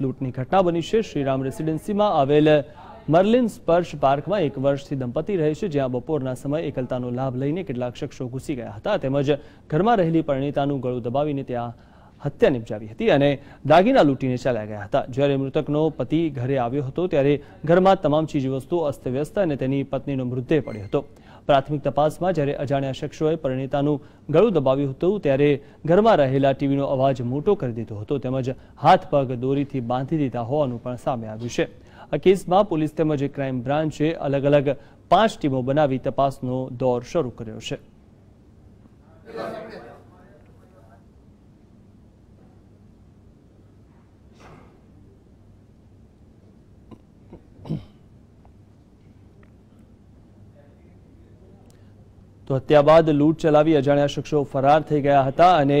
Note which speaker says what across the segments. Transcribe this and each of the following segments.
Speaker 1: લૂટની ઘટ્ટા બની છે શ્રીરામ રેસિડેન્સીમાં આવેલ મર્લિન સ્પર્શ પાર્કમાં એક વર્ષથી દંપતી રહે છે જે આ બપોરના સમય એકલતાનો લાભ લઈને કેટલાક ચો ગુસી ગયા હતા તેમ જ ઘરમા રહેલી પરણિતાનું ગળું દબાવીને ત્યાં હત્યા નિપજાવી હતી અને દાગીના લૂટીને ચાલા ગયા હતા જ્યારે મૃતકનો પતિ ઘરે આવ્યો હતો ત્યારે ઘરમાં તમામ ચીજવસ્તુઓ અસ્તવ્યસ્ત અને તેની પત્નીનો મૃતદેહ પડ્યો હતો પ્રાથમિક તપાસમાં જ્યારે અજાણ્યા શખ્સોએ પરિણીતાનું ગળું દબાવ્યું હતું ત્યારે ઘરમાં રહેલા ટીવીનો અવાજ મોટો કરી દીધો હતો તેમજ હાથ પગ દોરીથી બાંધી દીધા હોવાનું પણ સામે આવ્યું છે આ કેસમાં પોલીસ તેમજ ક્રાઇમ બ્રાન્ચે અલગ અલગ પાંચ ટીમો બનાવી તપાસનો દોર શરૂ કર્યો છે હત્યા બાદ લૂંટ ચલાવી અજાણ્યા શખસો ફરાર થઈ ગયા હતા અને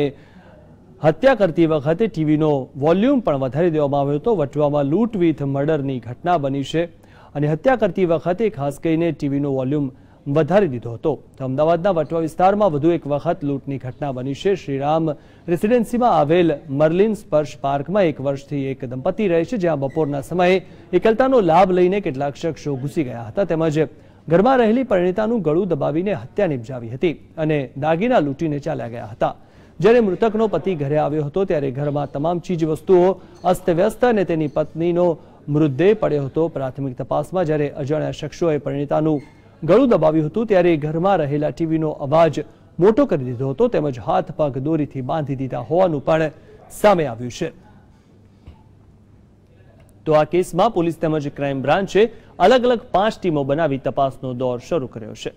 Speaker 1: હત્યા કરતી વખતે ટીવીનો વોલ્યુમ પણ વધારી દેવામાં આવ્યો તો વટવા માં લૂંટ વિથ મર્ડર ની ઘટના બની છે અને હત્યા કરતી વખતે ખાસ કરીને ટીવીનો વોલ્યુમ વધારી દીધો હતો અમદાવાદના વટવા વિસ્તારમાં વધુ એક વખત લૂંટની ઘટના બની છે શ્રીરામ રેસિડેન્સીમાં આવેલ મર્લિન સ્પર્શ પાર્કમાં એક વર્ષથી એક દંપતી રહે છે જે આ બપોરના સમયે એકલતાનો લાભ લઈને કેટલાક શખસો ઘૂસી ગયા હતા તેમાં જે ઘરમાં રહેલી પરિણીતાનું ગળું દબાવીને હત્યા નિપજાવી હતી અને દાગીના લૂટીને ચાલા ગયા હતા જ્યારે મૃતકનો પતિ ઘરે આવ્યો હતો ત્યારે ઘરમાં તમામ ચીજ વસ્તુઓ અસ્તવ્યસ્ત અને તેની પત્નીનો મૃતદેહ પડ્યો હતો પ્રાથમિક તપાસમાં જ્યારે અજાણ્યા શખસોએ પરિણીતાનું ગળું દબાવ્યું હતું ત્યારે ઘરમાં રહેલા ટીવીનો અવાજ મોટો કરી દીધો હતો તેમજ હાથ પગ દોરીથી બાંધી દીધા હોવાનું પાડે સામે આવ્યું છે તો આ કેસમાં પોલીસ તેમજ ક્રાઇમ બ્રાન્ચે અલગ અલગ પાંચ ટીમો બનાવી તપાસનો દોર શરૂ કર્યો છે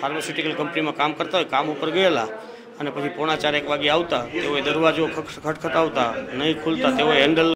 Speaker 2: ફાર્માસ્યુટિકલ કંપનીમાં કામ કરતા હોય કામ ઉપર ગયેલા અને પછી પોણા ચાર એક વાગે આવતા તેઓ દરવાજો ખટખટાવતા નહીં ખુલતા તેઓ હેન્ડલ